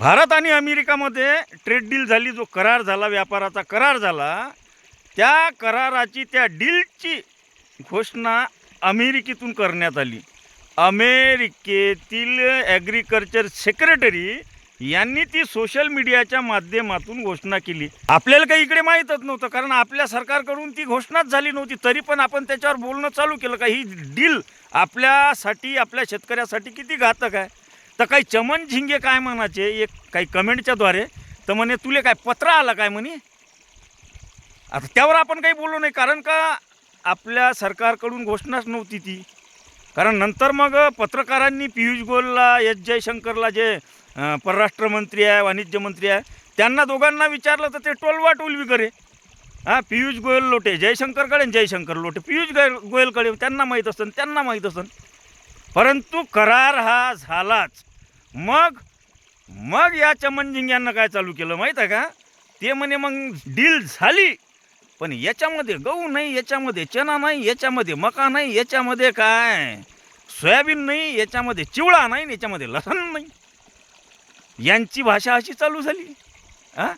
भारत आणि अमेरिकामध्ये trade deal झाली जो करार झाला व्यापाराचा करार झाला त्या कराराची त्या डीलची घोषणा अमेरिकेतून करण्यात आली. अमेरिकेतील ॲग्रिकल्चर सेक्रेटरी यांनी ती सोशल मीडियाच्या माध्यमातून घोषणा केली. आपल्याला काही इकडे माहीतच नव्हतं कारण आपल्या सरकारकडून ती घोषणाच झाली नव्हती. तरी पण आपण त्याच्यावर बोलणं चालू केलं का? ही डील आपल्यासाठी आपल्या शेतकऱ्यासाठी किती घातक आहे? तर काही चमन झिंगे काय म्हणाचे एक काही कमेंटच्या द्वारे. तर म्हणे तुले काय पत्र आला काय म्हणे? आता त्यावर आपण काही बोललो नाही कारण का आपल्या सरकारकडून घोषणाच नव्हती ती. कारण नंतर मग पत्रकारांनी पियुष गोयलला एस जयशंकरला जे परराष्ट्रमंत्री परराष्ट्र मंत्री आहे वाणिज्य मंत्री आहे त्यांना दोघांना विचारलं तर ते टोलवा टोलवी करे हां पियुष गोयल लोटे जयशंकरकडे आणि जयशंकर लोटे. पियुष गोयल गोयलकडे त्यांना माहीत असतं त्यांना माहीत असतं. परंतु करार हा झालाच. मग मग या चमनजिंग्यांना काय चालू केलं माहीत आहे का? ते म्हणे मग डील झाली. पण याच्यामध्ये गहू नाही याच्यामध्ये चना नाही याच्यामध्ये मका नाही याच्यामध्ये काय? सोयाबीन नाही याच्यामध्ये चिवळा नाही याच्यामध्ये लसण नाही. यांची भाषा अशी चालू झाली. हां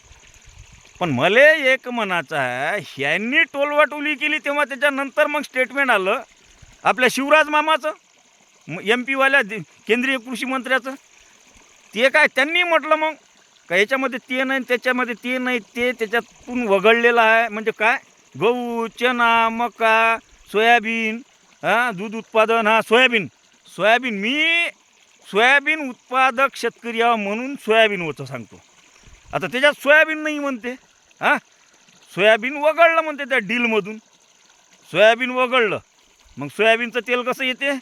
पण मले एक म्हणायचं आहे ह्यांनी टोलवाटोली केली तेव्हा त्याच्यानंतर मग स्टेटमेंट आलं आपल्या शिवराज मामाचं एम पीवाल्या केंद्रीय कृषी मंत्र्याचं. ते काय त्यांनी म्हटलं मग? का याच्यामध्ये ते नाही त्याच्यामध्ये ते नाही ते त्याच्यातून वगळलेलं आहे? म्हणजे काय? गहू चना मका सोयाबीन हां दूध उत्पादन हा सोयाबीन. सोयाबीन मी सोयाबीन उत्पादक शेतकरी आहो म्हणून सोयाबीन होतं सांगतो. आता त्याच्यात सोयाबीन नाही म्हणते हां? सोयाबीन वगळलं म्हणते त्या डीलमधून. सोयाबीन वगळलं. मग सोयाबीनचं तेल कसं येते?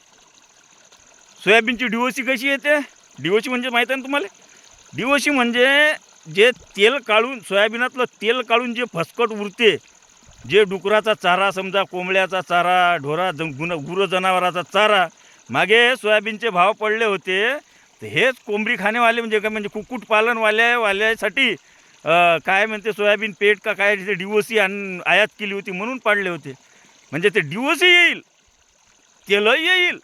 सोयाबीनची डिओसी कशी येते? डिओशी म्हणजे माहीत आहे ना तुम्हाला? डिओशी म्हणजे जे तेल काढून सोयाबीनातलं तेल काढून जे फसकट उरते जे डुकराचा चारा समजा कोंबड्याचा चारा ढोरा ज गुन गुरं जनावराचा चारा मागे सोयाबीनचे भाव पडले होते तर हेच कोंबडी खाणेवाले म्हणजे काय? म्हणजे कुक्कुटपालनवाल्या वाल्यासाठी काय म्हणते सोयाबीन पेट का काय तिथे डिओसी आण आयात केली होती म्हणून पाडले होते. म्हणजे ते डिओसी येईल तेलही येईल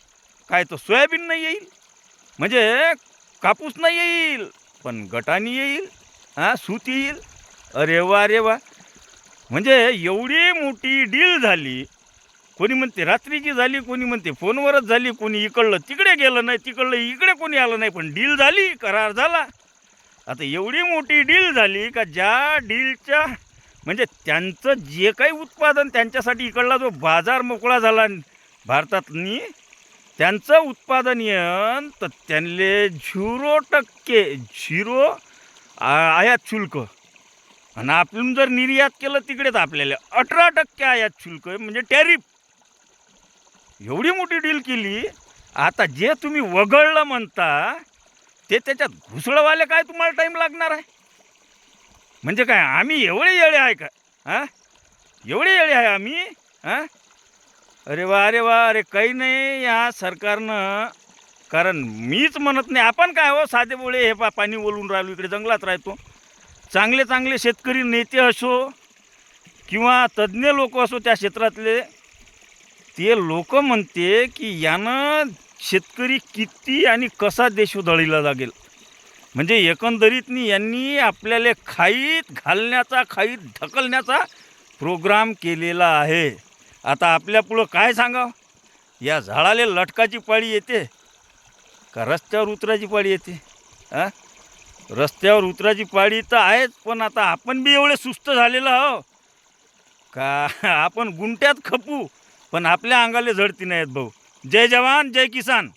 काय तर सोयाबीन नाही येईल. म्हणजे कापूस नाही येईल पण गटानी येईल हां सूत येईल. अरे वा अरे वा. म्हणजे एवढी मोठी डील झाली. कोणी म्हणते रात्रीची झाली कोणी म्हणते फोनवरच झाली कोणी इकडलं तिकडे गेलं नाही तिकडलं इकडे कोणी आलं नाही पण डील झाली करार झाला. आता एवढी मोठी डील झाली का ज्या डीलच्या म्हणजे त्यांचं जे काही उत्पादन त्यांच्यासाठी इकडला जो बाजार मोकळा झाला भारतातनी त्यांचं उत्पादन येन तर त्यांना झिरो टक्के झिरो आ- आयात शुल्क. आणि आपण जर निर्यात केलं तिकडे तर आपल्याला अठरा टक्के आयात शुल्क आहे, म्हणजे टॅरिफ. एवढी मोठी डील केली आता जे तुम्ही वगळलं म्हणता ते त्याच्यात घुसळवायला काय तुम्हाला टाईम लागणार आहे? म्हणजे काय आम्ही एवढे येळे आहे का? हां एवढे येळे आहे आम्ही हां अरे वा अरे वा अरे काही नाही या सरकारनं कारण मीच म्हणत नाही आपण काय हो साधे बोळे हे पा पाणी ओलून राहिलो इकडे जंगलात राहतो. चांगले चांगले शेतकरी नेते असो किंवा तज्ज्ञ लोक असो त्या क्षेत्रातले ते लोक म्हणते की यानं शेतकरी किती आणि कसा देश उधळीला लागेल. म्हणजे एकंदरीतनी यांनी आपल्याला खाईत घालण्याचा खाईत ढकलण्याचा प्रोग्राम केलेला आहे. आता आपल्या पुढं काय सांगावं? या झाडाला लटकाची पाळी येते. का रस्त्यावर उतराची पाळी येते? हां रस्त्यावर उतराची पाळी तर आहेच पण आता आपण बी एवढे सुस्त झालेलं आहो. का आपण गुंट्यात खपू पण आपल्या अंगाले झडती नाहीत भाऊ. जय जवान जय किसान.